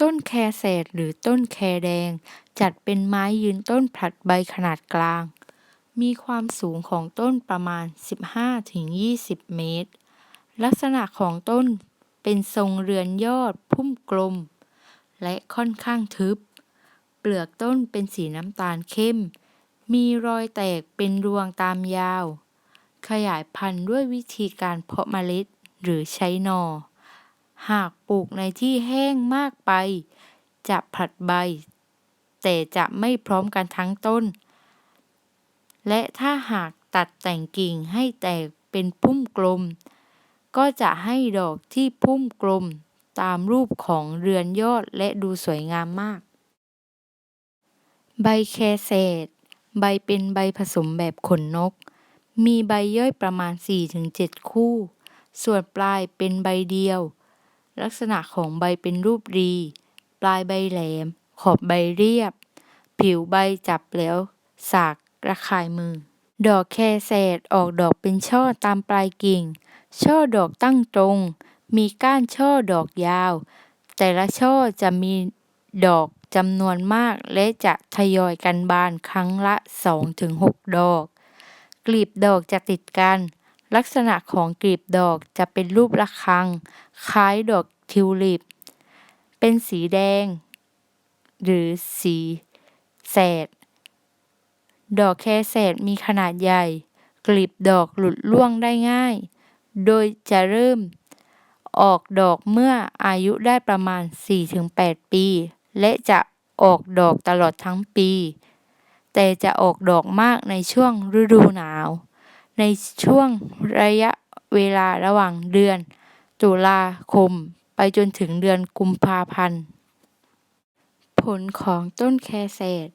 ต้นแคแสดหรือต้นแคแดง จัดเป็นไม้ยืนต้นผลัดใบขนาดกลาง มีความสูงของต้นประมาณ 15-20 เมตร ลักษณะของต้นเป็นทรงเรือนยอดพุ่มกลม และค่อนข้างทึบ เปลือกต้นเป็นสีน้ำตาลเข้ม มีรอยแตกเป็นรวงตามยาว ขยายพันธุ์ด้วยวิธีการเพาะเมล็ดหรือใช้หน่อ หากปลูกในที่แห้งมากไป จะผลัดใบ แต่จะไม่พร้อมกันทั้งต้น และถ้าหากตัดแต่งกิ่งให้แตกเป็นพุ่มกลม ก็จะให้ดอกที่พุ่มกลมตามรูปของเรือนยอดและดูสวยงามมาก ใบแคแสดใบเป็นใบผสมแบบขนนก มีใบย่อยประมาณ 4-7 คู่ ส่วนปลายเป็นใบเดียว ลักษณะของใบเป็นรูปรี ปลายใบแหลม ขอบใบเรียบ ผิวใบจับแล้วสากระขายมือ ดอกแคแสดออกดอกเป็นช่อตามปลายกิ่ง ช่อดอกตั้งตรง มีก้านช่อดอกยาว แต่ละช่อจะมีดอกจำนวนมากและจะทยอยกันบานครั้งละ 2-6 ดอก กลีบดอกจะติดกัน ลักษณะของกลีบดอกจะเป็นรูประฆัง คล้ายดอกทิวลิป เป็นสีแดง หรือสีแสด ดอกแคแสดมีขนาดใหญ่ กลีบดอกหลุดร่วงได้ง่าย โดยจะเริ่ม ออกดอกเมื่ออายุได้ประมาณ 4-8 ปี และจะออกดอกตลอดทั้งปี แต่จะออกดอกมากในช่วงฤดูหนาว ในช่วงระยะเวลาระหว่างเดือน ตุลาคม ไปจนถึงเดือนกุมภาพันธ์ ผลของต้นแคแสด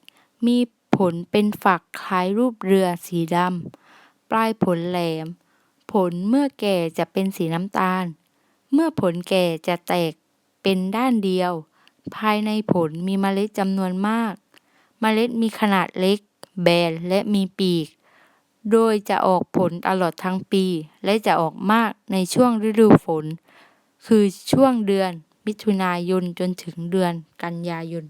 มีผลเป็นฝักคล้ายรูปเรือสีดำ ปลายผลแหลม ผลเมื่อแก่จะเป็นสีน้ำตาล เมื่อผลแก่จะแตกเป็นด้านเดียว ภายในผลมีเมล็ดจำนวนมาก เมล็ดมีขนาดเล็ก แบนและมีปีก โดยจะออกผลตลอดทั้งปี และจะออกมากในช่วงฤดูฝน คือช่วงเดือนมิถุนายนจนถึงเดือนกันยายน